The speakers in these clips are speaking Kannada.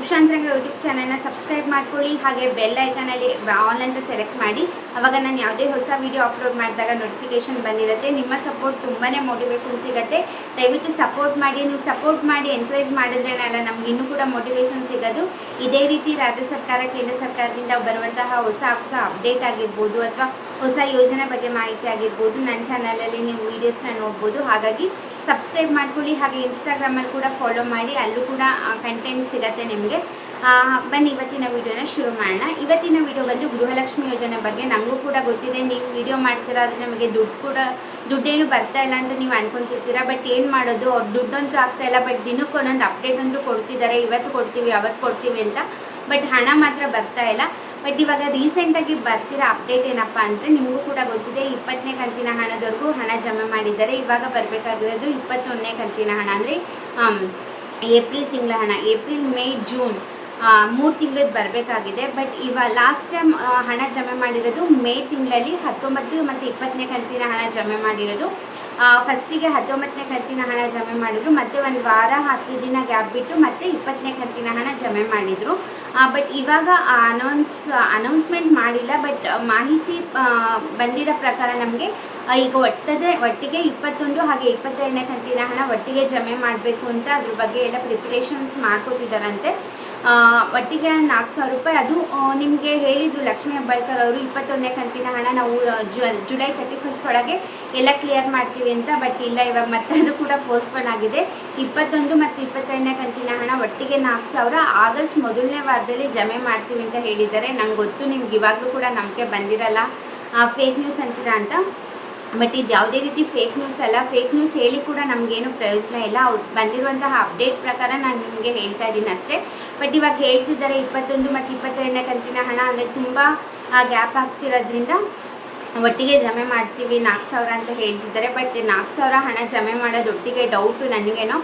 ಉಷಾ ರಂಗ ಯೂಟ್ಯೂಬ್ ಚಾನಲ್ನ ಸಬ್ಸ್ಕ್ರೈಬ್ ಮಾಡ್ಕೊಳ್ಳಿ, ಹಾಗೆ ಬೆಲ್ ಐಕನಲ್ಲಿ ಅಂತ ಸೆಲೆಕ್ಟ್ ಮಾಡಿ. ಅವಾಗ ನಾನು ಯಾವುದೇ ಹೊಸ ವೀಡಿಯೋ ಅಪ್ಲೋಡ್ ಮಾಡಿದಾಗ ನೋಟಿಫಿಕೇಶನ್ ಬಂದಿರುತ್ತೆ. ನಿಮ್ಮ ಸಪೋರ್ಟ್ ತುಂಬಾ ಮೋಟಿವೇಶನ್ ಸಿಗುತ್ತೆ. ದಯವಿಟ್ಟು ಸಪೋರ್ಟ್ ಮಾಡಿ. ನೀವು ಸಪೋರ್ಟ್ ಮಾಡಿ ಎನ್ಕರೇಜ್ ಮಾಡಿದ್ರೇನಲ್ಲ ನಮ್ಗೆ ಇನ್ನೂ ಕೂಡ ಮೋಟಿವೇಶನ್ ಸಿಗೋದು. ಇದೇ ರೀತಿ ರಾಜ್ಯ ಸರ್ಕಾರ, ಕೇಂದ್ರ ಸರ್ಕಾರದಿಂದ ಬರುವಂತಹ ಹೊಸ ಹೊಸ ಅಪ್ಡೇಟ್ ಆಗಿರ್ಬೋದು ಅಥವಾ ಹೊಸ ಯೋಜನೆ ಬಗ್ಗೆ ಮಾಹಿತಿ ಆಗಿರ್ಬೋದು ನನ್ನ ಚಾನಲಲ್ಲಿ ನೀವು ವೀಡಿಯೋಸ್ನ ನೋಡ್ಬೋದು. ಹಾಗಾಗಿ ಸಬ್ಸ್ಕ್ರೈಬ್ ಮಾಡ್ಕೊಳ್ಳಿ, ಹಾಗೆ ಇನ್ಸ್ಟಾಗ್ರಾಮಲ್ಲಿ ಕೂಡ ಫಾಲೋ ಮಾಡಿ, ಅಲ್ಲೂ ಕೂಡ ಕಂಟೆಂಟ್ ಸಿಗತ್ತೆ ನಿಮಗೆ. ಬನ್ನಿ, ಇವತ್ತಿನ ವಿಡಿಯೋನ ಶುರು ಮಾಡೋಣ. ಇವತ್ತಿನ ವಿಡಿಯೋ ಬಂದು ಗೃಹಲಕ್ಷ್ಮಿ ಯೋಜನೆ ಬಗ್ಗೆ ನನಗೂ ಕೂಡ ಗೊತ್ತಿದೆ. ನೀವು ವಿಡಿಯೋ ಮಾಡ್ತೀರಾ, ಆದರೆ ನಮಗೆ ದುಡ್ಡು ಕೂಡ, ದುಡ್ಡೇನು ಬರ್ತಾ ಇಲ್ಲ ಅಂತ ನೀವು ಅನ್ಕೊಂತಿರ್ತೀರಾ. ಬಟ್ ಏನು ಮಾಡೋದು? ಅವ್ರು ದುಡ್ಡಂತೂ ಆಗ್ತಾ ಇಲ್ಲ. ಬಟ್ ದಿನಕ್ಕೆ ಒಂದೊಂದು ಅಪ್ಡೇಟ್ ಅಂತೂ ಕೊಡ್ತಿದ್ದಾರೆ. ಇವತ್ತು ಕೊಡ್ತೀವಿ, ಅವತ್ತು ಕೊಡ್ತೀವಿ ಅಂತ. ಬಟ್ ಹಣ ಮಾತ್ರ ಬರ್ತಾ ಇಲ್ಲ. ಬಟ್ ಇವಾಗ ರೀಸೆಂಟಾಗಿ ಬರ್ತಿರೋ ಅಪ್ಡೇಟ್ ಏನಪ್ಪ ಅಂದರೆ ನಿಮಗೂ ಕೂಡ ಗೊತ್ತಿದೆ, ಇಪ್ಪತ್ತನೇ ಕಂತಿನ ಹಣದವರೆಗೂ ಹಣ ಜಮೆ ಮಾಡಿದ್ದಾರೆ. ಇವಾಗ ಬರಬೇಕಾಗಿರೋದು ಇಪ್ಪತ್ತೊಂದನೇ ಕಂತಿನ ಹಣ. ಅಂದರೆ ಏಪ್ರಿಲ್ ತಿಂಗಳ ಹಣ. April, May, June. ಮೂರು ತಿಂಗಳದ್ದು ಬರಬೇಕಾಗಿದೆ. ಬಟ್ ಇವಾಗ ಲಾಸ್ಟ್ ಟೈಮ್ ಹಣ ಜಮೆ ಮಾಡಿರೋದು ಮೇ ತಿಂಗಳಲ್ಲಿ ಹತ್ತೊಂಬತ್ತು ಮತ್ತು ಇಪ್ಪತ್ತನೇ ಕಂತಿನ ಹಣ ಜಮೆ ಮಾಡಿರೋದು. ಫಸ್ಟಿಗೆ ಹತ್ತೊಂಬತ್ತನೇ ಕಂತಿನ ಹಣ ಜಮೆ ಮಾಡಿದ್ರು. ಮತ್ತೆ ಒಂದು ವಾರ ಹತ್ತು ದಿನ ಗ್ಯಾಪ್ ಬಿಟ್ಟು ಮತ್ತೆ ಇಪ್ಪತ್ತನೇ ಕಂತಿನ ಹಣ ಜಮೆ ಮಾಡಿದರು. ಬಟ್ ಇವಾಗ ಅನೌನ್ಸ್ ಅನೌನ್ಸ್ಮೆಂಟ್ ಮಾಡಿಲ್ಲ. ಬಟ್ ಮಾಹಿತಿ ಬಂದಿರೋ ಪ್ರಕಾರ ನಮಗೆ ಈಗ ಒಟ್ಟದೆ, ಒಟ್ಟಿಗೆ ಇಪ್ಪತ್ತೊಂದು ಹಾಗೆ ಇಪ್ಪತ್ತೆರಡನೇ ಕಂತಿನ ಹಣ ಒಟ್ಟಿಗೆ ಜಮೆ ಮಾಡಬೇಕು ಅಂತ ಅದ್ರ ಬಗ್ಗೆ ಎಲ್ಲ ಪ್ರಿಪ್ರೇಷನ್ಸ್ ಮಾಡ್ಕೊತಿದ್ದಾರಂತೆ ಒಟ್ಟಿಗೆ ನಾಲ್ಕು ಸಾವಿರ ರೂಪಾಯಿ. ಅದು ನಿಮಗೆ ಹೇಳಿದರು ಲಕ್ಷ್ಮೀ ಹೆಬ್ಬಾಳ್ಕರ್ ಅವರು ಇಪ್ಪತ್ತೊಂದನೇ ಕಂತಿನ ಹಣ ನಾವು ಜುಲೈ ತರ್ಟಿ ಫಸ್ಟ್ ಒಳಗೆ ಎಲ್ಲ ಕ್ಲಿಯರ್ ಮಾಡ್ತೀವಿ ಅಂತ ಬಟ್ ಇಲ್ಲ, ಇವಾಗ ಮತ್ತೆ ಅದು ಕೂಡ ಪೋಸ್ಟ್ಪೋನ್ ಆಗಿದೆ. ಇಪ್ಪತ್ತೊಂದು ಮತ್ತು ಇಪ್ಪತ್ತೆರಡನೇ ಕಂತಿನ ಹಣ ಒಟ್ಟಿಗೆ ನಾಲ್ಕು ಸಾವಿರ. ಆಗಸ್ಟ್ ಮೊದಲನೇ ವಾರದಲ್ಲಿ ಜಮೆ ಮಾಡ್ತೀವಿ ಅಂತ ಹೇಳಿದ್ದಾರೆ. ನಂಗೆ ಗೊತ್ತು, ನಿಮ್ಗೆ ಇವಾಗಲೂ ಕೂಡ ನಂಬಿಕೆ ಬಂದಿರಲ್ಲ. ಫೇಕ್ ನ್ಯೂಸ್ ಅಂತೀರಾ ಅಂತ. ಬಟ್ ಇದು ಯಾವುದೇ ರೀತಿ ಫೇಕ್ ನ್ಯೂಸ್ ಅಲ್ಲ. ಫೇಕ್ ನ್ಯೂಸ್ ಹೇಳಿ ಕೂಡ ನಮಗೇನು ಪ್ರಯೋಜನ ಇಲ್ಲ. ಅವ್ರು ಬಂದಿರುವಂತಹ ಅಪ್ಡೇಟ್ ಪ್ರಕಾರ ನಾನು ನಿಮಗೆ ಹೇಳ್ತಾ ಇದ್ದೀನಿ ಅಷ್ಟೇ. ಬಟ್ ಇವಾಗ ಹೇಳ್ತಿದ್ದಾರೆ ಇಪ್ಪತ್ತೊಂದು ಮತ್ತು ಇಪ್ಪತ್ತೆರಡನೇ ಕಂತಿನ ಹಣ ಅಂದರೆ ತುಂಬ ಗ್ಯಾಪ್ ಆಗ್ತಿರೋದ್ರಿಂದ ಒಟ್ಟಿಗೆ ಜಮೆ ಮಾಡ್ತೀವಿ ನಾಲ್ಕು ಸಾವಿರ ಅಂತ ಹೇಳ್ತಿದ್ದಾರೆ. ಬಟ್ ನಾಲ್ಕು ಸಾವಿರ ಹಣ ಜಮೆ ಮಾಡೋದು ಒಟ್ಟಿಗೆ ಡೌಟು ನನಗೇನೋ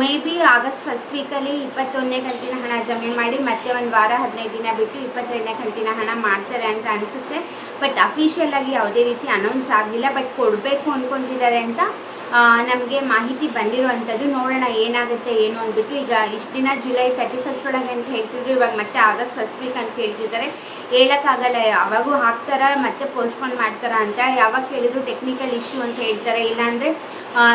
ಮೇ ಬಿ ಆಗಸ್ಟ್ ಫಸ್ಟ್ ವೀಕಲ್ಲಿ ಇಪ್ಪತ್ತೊಂದನೇ ಕಂತಿನ ಹಣ ಜಮೆ ಮಾಡಿ ಮತ್ತೆ ಒಂದು ವಾರ, ಹದಿನೈದು ದಿನ ಬಿಟ್ಟು ಇಪ್ಪತ್ತೆರಡನೇ ಕಂತಿನ ಹಣ ಮಾಡ್ತಾರೆ ಅಂತ ಅನಿಸುತ್ತೆ. ಬಟ್ ಅಫಿಷಿಯಲ್ ಆಗಿ ಯಾವುದೇ ರೀತಿ ಅನೌನ್ಸ್ ಆಗಿಲ್ಲ. ಬಟ್ ಕೊಡಬೇಕು ಅಂದ್ಕೊಂಡಿದ್ದಾರೆ ಅಂತ ನಮಗೆ ಮಾಹಿತಿ ಬಂದಿರುವಂಥದ್ದು ನೋಡೋಣ ಏನಾಗುತ್ತೆ, ಏನು ಅಂದ್ಬಿಟ್ಟು ಈಗ ಇಷ್ಟು ದಿನ ಜುಲೈ ತರ್ಟಿ ಫಸ್ಟ್ ಒಳಗೆ ಅಂತ ಹೇಳ್ತಿದ್ರು, ಇವಾಗ ಮತ್ತೆ ಆಗಸ್ಟ್ ಫಸ್ಟ್ ವೀಕ್ ಅಂತ ಹೇಳ್ತಿದ್ದಾರೆ. ಹೇಳೋಕ್ಕಾಗಲ್ಲ, ಯಾವಾಗೂ ಹಾಕ್ತಾರ ಮತ್ತೆ ಪೋಸ್ಟ್ಪೋನ್ ಮಾಡ್ತಾರ ಅಂತ ಯಾವಾಗ ಕೇಳಿದ್ರು ಟೆಕ್ನಿಕಲ್ ಇಶ್ಯೂ ಅಂತ ಹೇಳ್ತಾರೆ. ಇಲ್ಲಾಂದರೆ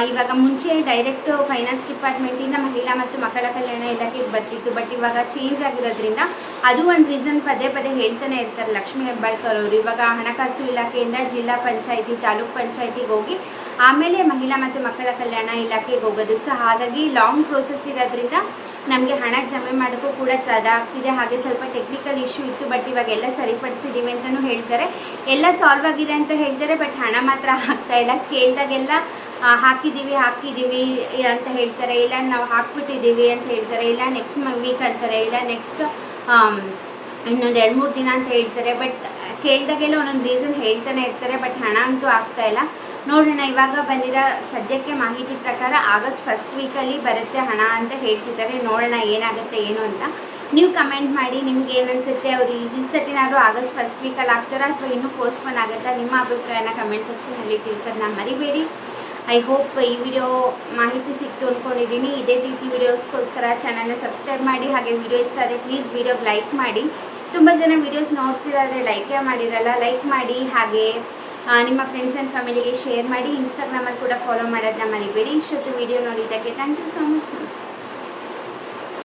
ಇವಾಗ ಮುಂಚೆ ಡೈರೆಕ್ಟ್ ಫೈನಾನ್ಸ್ ಡಿಪಾರ್ಟ್ಮೆಂಟಿಂದ ಮಹಿಳಾ ಮತ್ತು ಮಕ್ಕಳ ಕಲ್ಯಾಣ ಇಲಾಖೆಗೆ ಬರ್ತಿತ್ತು. ಬಟ್ ಇವಾಗ ಚೇಂಜ್ ಆಗಿರೋದ್ರಿಂದ ಅದು ಒಂದು ರೀಸನ್ ಪದೇ ಪದೇ ಹೇಳ್ತಾನೆ ಇರ್ತಾರೆ ಲಕ್ಷ್ಮೀ ಹೆಬ್ಬಾಳ್ಕರ್ ಅವರು. ಇವಾಗ ಹಣಕಾಸು ಇಲಾಖೆಯಿಂದ ಜಿಲ್ಲಾ ಪಂಚಾಯಿತಿ, ತಾಲೂಕ್ ಪಂಚಾಯಿತಿಗೆ ಹೋಗಿ ಆಮೇಲೆ ಮಹಿಳಾ ಮತ್ತು ಮಕ್ಕಳ ಕಲ್ಯಾಣ ಇಲಾಖೆಗೆ ಹೋಗೋದು. ಸೊ ಹಾಗಾಗಿ ಲಾಂಗ್ ಪ್ರೋಸೆಸ್ ಇರೋದ್ರಿಂದ ನಮಗೆ ಹಣ ಜಮೆ ಮಾಡೋಕ್ಕೂ ಕೂಡ ತಡ ಆಗ್ತಿದೆ. ಹಾಗೆ ಸ್ವಲ್ಪ ಟೆಕ್ನಿಕಲ್ ಇಶ್ಯೂ ಇತ್ತು ಬಟ್ ಇವಾಗ ಎಲ್ಲ ಸರಿಪಡಿಸಿದ್ದೀವಿ ಅಂತಲೂ ಹೇಳ್ತಾರೆ. ಎಲ್ಲ ಸಾಲ್ವ್ ಆಗಿದೆ ಅಂತ ಹೇಳ್ತಾರೆ ಬಟ್ ಹಣ ಮಾತ್ರ ಆಗ್ತಾ ಇಲ್ಲ. ಕೇಳಿದಾಗೆಲ್ಲ ಹಾಕಿದ್ದೀವಿ ಹಾಕಿದ್ದೀವಿ ಅಂತ ಹೇಳ್ತಾರೆ. ಇಲ್ಲ, ನಾವು ಹಾಕ್ಬಿಟ್ಟಿದ್ದೀವಿ ಅಂತ ಹೇಳ್ತಾರೆ. ಇಲ್ಲ ನೆಕ್ಸ್ಟ್ ವೀಕ್ ಅಂತಾರೆ. ಇಲ್ಲ ನೆಕ್ಸ್ಟ್ ಇನ್ನೊಂದು ಎರಡು ಮೂರು ದಿನ ಅಂತ ಹೇಳ್ತಾರೆ. ಬಟ್ ಕೇಳಿದಾಗೆಲ್ಲ ಒಂದೊಂದು ರೀಸನ್ ಹೇಳ್ತಾನೆ ಇರ್ತಾರೆ ಬಟ್ ಹಣ ಅಂತೂ ಆಗ್ತಾ ಇಲ್ಲ. ನೋಡೋಣ, ಇವಾಗ ಬಂದಿರೋ ಸದ್ಯಕ್ಕೆ ಮಾಹಿತಿ ಪ್ರಕಾರ ಆಗಸ್ಟ್ ಫಸ್ಟ್ ವೀಕಲ್ಲಿ ಬರುತ್ತೆ ಹಣ ಅಂತ ಹೇಳ್ತಿದ್ದಾರೆ. ನೋಡೋಣ ಏನಾಗುತ್ತೆ, ಏನು ಅಂತ. ನೀವು ಕಮೆಂಟ್ ಮಾಡಿ, ನಿಮ್ಗೆ ಏನು ಅನಿಸುತ್ತೆ ಅವ್ರು ಈ ಸತಿನಾದ್ರು ಆಗಸ್ಟ್ ಫಸ್ಟ್ ವೀಕಲ್ಲಿ ಆಗ್ತಾರಾ ಅಥವಾ ಇನ್ನೂ ಪೋಸ್ಟ್ಪೋನ್ ಆಗುತ್ತಾ? ನಿಮ್ಮ ಅಭಿಪ್ರಾಯನ ಕಮೆಂಟ್ ಸೆಕ್ಷನಲ್ಲಿ ತಿಳಿಸೋದನ್ನ ಮರಿಬೇಡಿ. ಐ ಹೋಪ್ ಈ ವಿಡಿಯೋ ಮಾಹಿತಿ ಸಿಕ್ತು ಅಂದ್ಕೊಂಡಿದ್ದೀನಿ ಇದೇ ರೀತಿ ವಿಡಿಯೋಸ್ಗೋಸ್ಕರ ಚಾನಲ್ನ ಸಬ್ಸ್ಕ್ರೈಬ್ ಮಾಡಿ, ಹಾಗೆ ವಿಡಿಯೋ ಇಷ್ಟ ಆದರೆ ಪ್ಲೀಸ್ ವಿಡಿಯೋಗೆ ಲೈಕ್ ಮಾಡಿ. ತುಂಬ ಜನ ವಿಡಿಯೋಸ್ ನೋಡ್ತಿರಾದ್ರೆ ಲೈಕೇ ಮಾಡಿರಲ್ಲ. ಲೈಕ್ ಮಾಡಿ, ಹಾಗೆ ನಿಮ್ಮ ಫ್ರೆಂಡ್ಸ್ ಆ್ಯಂಡ್ ಫ್ಯಾಮಿಲಿಗೆ ಶೇರ್ ಮಾಡಿ ಇನ್ಸ್ಟಾಗ್ರಾಮಲ್ಲಿ ಕೂಡ ಫಾಲೋ ಮಾಡೋದನ್ನ ಮರಿಬೇಡಿ. ಇಷ್ಟೊತ್ತು ವಿಡಿಯೋ ನೋಡಿದ್ದಕ್ಕೆ ಥ್ಯಾಂಕ್ ಯು ಸೊ ಮಚ್ ನಮಸ್ಕಾರ.